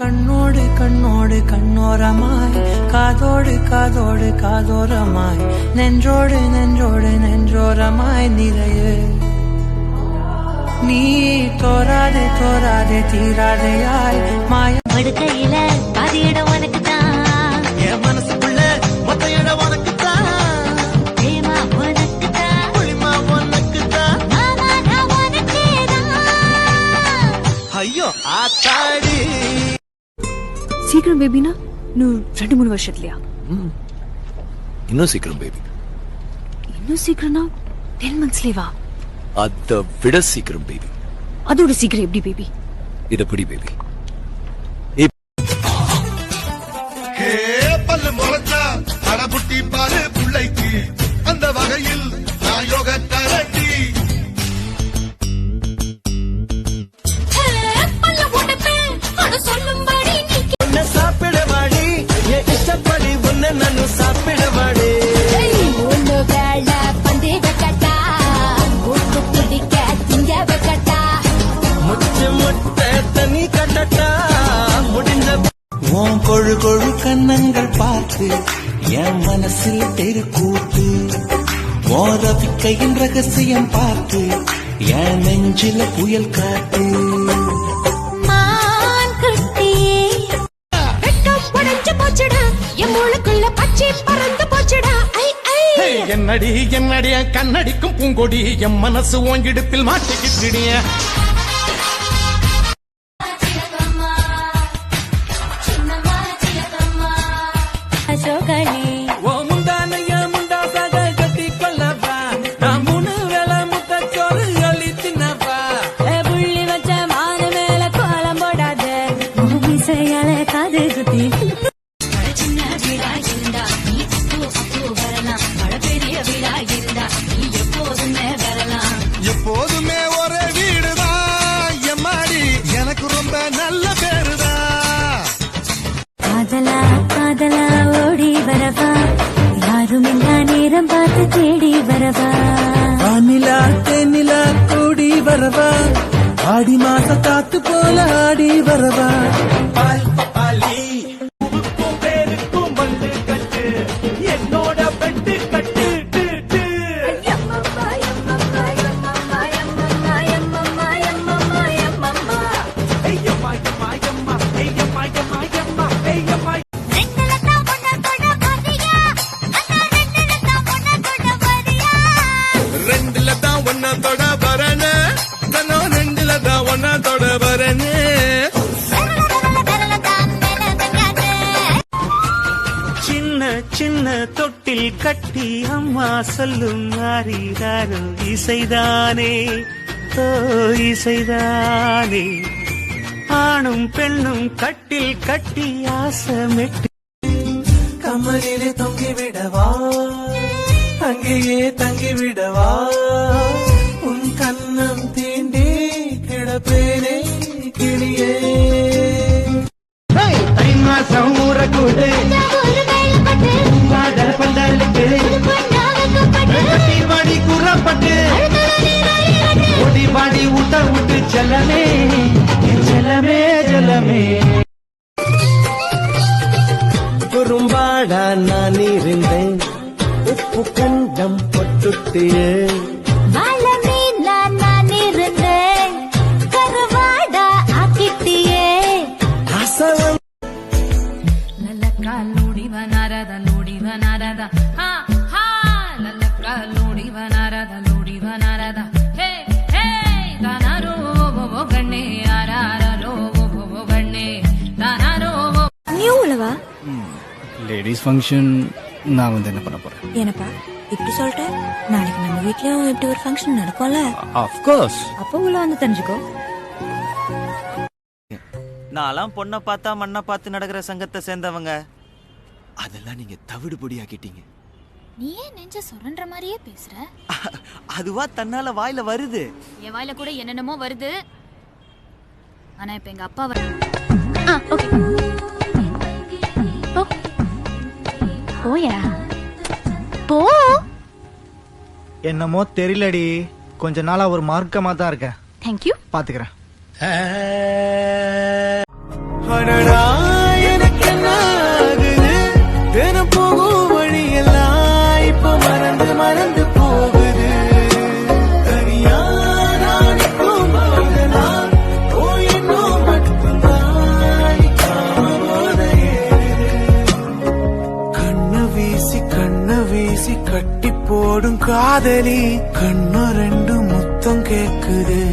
கண்ணோடு கண்ணோடு கண்ணோரமாய். காதோடு காதோடு காதோரமாய். நெஞ்சோடு நெஞ்சோடு நெஞ்சோரமாய் நிறைய நீ தோராதே தோராதே தீராதையாய். மாய படுக்கையில பாதி இடம் உனக்கு தான் என் மனசுக்குள்ள சீக்கிரம் பேபினா இன்னும் ரெண்டு மூணு வருஷத்துலயா? இன்னும் சீக்கிரம் பேபி இன்னும் சீக்கிரம்னா டென் மந்த்ஸ்லேவா அதை விட சீக்கிரம் பேபி அதோட சீக்கிரம் எப்படி பேபி இதை புடி பேபி பல்லு முளைச்சா அடபுட்டி பாலு கொழு கொழு கண்ணங்கள் பார்த்து என் மனசில் தெருக்கூத்து உன் ரவிக்கையின் ரகசியம் பார்த்து என் நெஞ்சில புயல் காத்து. என்னடி என்னடிய கண்ணடிக்கும் பூங்கொடி. என் மனசு ஓங்கிடுப்பில் மாட்டிக்கிட்டிடிய. காதலா காதலா ஓடி வரவா. யாரும் இல்லா நேரம் பார்த்து தேடி வரவா வானிலா தேனிலா கூடி வரவா? ஆடி மாச காத்து போல ஆடி வரவா? பால் பாலி. ஒன்ன தொட வரனே. நானும் ரெண்டுல தான் ஒன்ன தொட வரனே. சின்ன சின்ன தொட்டில் கட்டி அம்மா சொல்லும் மாறிதாரோ இசைதானே. ஓ இசைதானே. ஆணும் பெண்ணும் கட்டில் கட்டி ஆசமெட்டு. கமலிலே தொங்கி விடவா அங்கேயே தங்கி விட்டியே லூடிவ நரத லூடிவ நரத. ஹா ஹா லல்லக்க லூடிவ நரத லூடிவ நரத. ஹே ஹே தனரோ கண்ணே யாராரோ கண்ணே தனரோ. லேடிஸ் ஃபங்க்ஷன் நான் வந்து என்ன பண்ண போறேன்? என்னப்பா? இப்படி சொல்லிட்ட? நாளைக்கு நம்ம வீட்லயும் இப்படி ஒரு ஃபங்க்ஷன் நடக்கும்ல? அஃப்கோர்ஸ் அப்போ உள்ள வந்து தெரிஞ்சுக்கோ. நான்லாம் பொண்ணை பார்த்தா மண்ணை பார்த்து நடக்கிற சங்கத்தை சேர்ந்தவங்க. அதெல்லாம் நீங்க தவிடு பொடியாக்கிட்டீங்க நீ ஏன் நெஞ்ச சுரண்ட மாதிரியே பேசுற? அதுவா தன்னால வாயில வருது. என் வாயில கூட என்னென்னமோ வருது. ஆனா இப்ப எங்க அப்பா வர ஓகே. போயா என்னமோ தெரியலடி. கொஞ்ச நாளா ஒரு மார்க்கமா தான் இருக்கேன். தேங்க்யூ பாத்துக்கிறேன். மறந்து மறந்து போகுது. கண்ணு வீசி கண்ணு வீசி கட்டி போடும் காதலி கண்ணு ரெண்டு முத்தம் கேக்குதே.